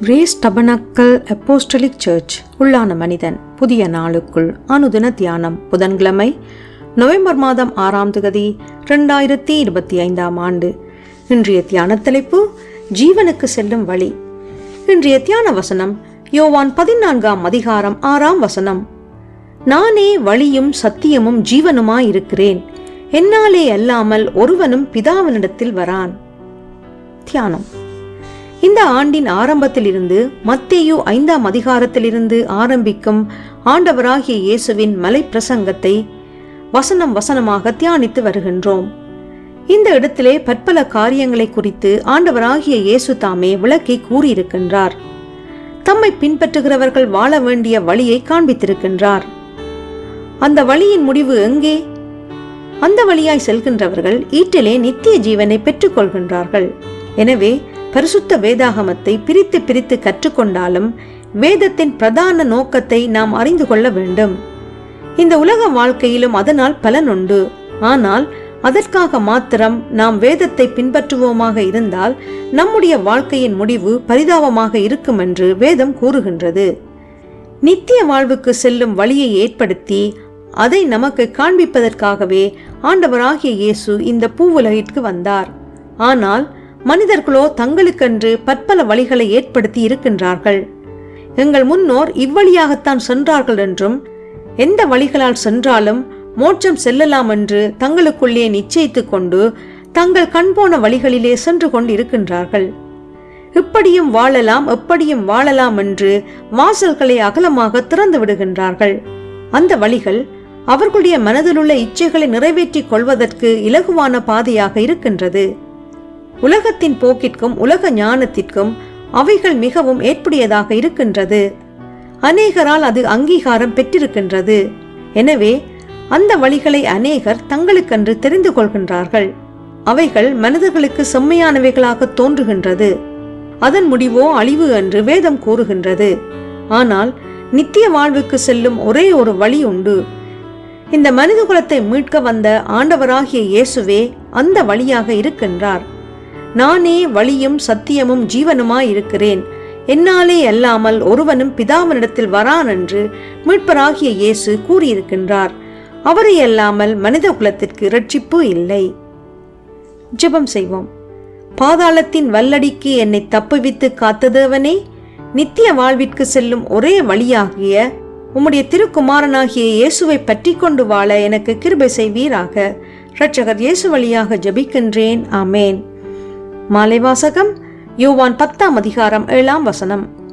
Grace tabernacle apostolic search உள்ளான மனிதன் புதிய நாளுக்குள் அனுதின தியானம் புதன்கிழமை நவம்பர் மாதம் ஆறாம் தேதி ரெண்டாயிரத்தி இருபத்தி ஐந்தாம் ஆண்டு. இன்றைய தியான தலைப்பு ஜீவனுக்கு செல்லும் வழி. இன்றைய தியான வசனம் யோவான் பதினான்காம் அதிகாரம் ஆறாம் வசனம். நானே வழியும் சத்தியமும் ஜீவனுமாயிருக்கிறேன். என்னாலே அல்லாமல் ஒருவனும் பிதாவினிடத்தில் வரான். தியானம். இந்த ஆண்டின் ஆரம்பத்திலிருந்து மத்தேயு ஐந்தாம் அதிகாரத்திலிருந்து ஆரம்பிக்கும் ஆண்டவராகிய இயேசுவின் மலை பிரசங்கத்தை வசனம் வசனமாக தியானித்து வருகின்றோம். இந்த இடத்திலே பற்பல காரியங்களை குறித்து ஆண்டவராகிய இயேசு தாமே விளக்கி கூறியிருக்கின்றார். தம்மை பின்பற்றுகிறவர்கள் வாழ வேண்டிய வழியை காண்பித்திருக்கின்றார். அந்த வழியின் முடிவு எங்கே? அந்த வழியாய் செல்கின்றவர்கள் ஈட்டிலே நித்திய ஜீவனை பெற்றுக்கொள்கின்றார்கள். எனவே பரிசுத்த வேதாகமத்தை பிரித்து பிரித்து கற்றுக்கொண்டாலும் வேதத்தின் பிரதான நோக்கத்தை நாம் அறிந்து கொள்ள வேண்டும். இந்த உலக வாழ்க்கையிலும் அதனால் பலன் உண்டு. ஆனால் அதற்காக மாத்திரம் நாம் வேதத்தை பின்பற்றுவோமாக இருந்தால் நம்முடைய வாழ்க்கையின் முடிவு பரிதாபமாக இருக்கும் என்று வேதம் கூறுகின்றது. நித்திய வாழ்வுக்கு செல்லும் வழியை ஏற்படுத்தி அதை நமக்கு காண்பிப்பதற்காகவே ஆண்டவராகிய இயேசு இந்த பூவுலகிற்கு வந்தார். ஆனால் மனிதர்களோ தங்களுக்கென்று பற்பல வழிகளை ஏற்படுத்தி இருக்கின்றார்கள். எங்கள் முன்னோர் இவ்வழியாகத்தான் சென்றார்கள் என்றும் எந்த வழிகளால் சென்றாலும் மோட்சம் செல்லலாம் என்று தங்களுக்குள்ளே நிச்சயித்துக் கொண்டு தங்கள் கண்போன வழிகளிலே சென்று கொண்டு இருக்கின்றார்கள் இப்படியும் வாழலாம் எப்படியும் வாழலாம் என்று வாசல்களை அகலமாக திறந்து விடுகின்றார்கள். அந்த வழிகள் அவர்களுடைய மனதிலுள்ள இச்சைகளை நிறைவேற்றிக் கொள்வதற்கு இலகுவான பாதையாக இருக்கின்றது. உலகத்தின் போக்கிற்கும் உலக ஞானத்திற்கும் அவைகள் மிகவும் ஏற்புடையதாக இருக்கின்றது. அநேகரால் அது அங்கீகாரம் பெற்றிருக்கின்றது. எனவே அந்த வழிகளை அநேகர் தங்களுக்கென்று தெரிந்து கொள்கின்றார்கள். அவைகள் மனிதர்களுக்கு செம்மையானவைகளாக தோன்றுகின்றது. அதன் முடிவோ அழிவு என்று வேதம் கூறுகின்றது. ஆனால் நித்திய வாழ்வுக்கு செல்லும் ஒரே ஒரு வழி உண்டு. இந்த மனித குலத்தை மீட்க வந்த ஆண்டவராகிய இயேசுவே அந்த வழியாக இருக்கின்றார். நானே வழியும் சத்தியமும் ஜீவனுமாயிருக்கிறேன். என்னாலே அல்லாமல் ஒருவனும் பிதாவினிடத்தில் வரான் என்று மீட்பராகிய இயேசு கூறியிருக்கின்றார். அவரை அல்லாமல் மனித குலத்திற்கு இரட்சிப்பு இல்லை. ஜெபம் செய்வோம். பாதாளத்தின் வல்லடிக்கு என்னை தப்புவித்து காத்ததவனே நித்திய வாழ்விற்கு செல்லும் ஒரே வழியாகிய உம்முடைய திருக்குமாரனாகிய இயேசுவை பற்றி கொண்டு வாழ எனக்கு கிருபை செய்வீராக. இரட்சகர் இயேசு வழியாக ஜபிக்கின்றேன். ஆமேன். மாலை வாசகம் யோவான் பத்தாம் அதிகாரம் ஏழாம் வசனம்.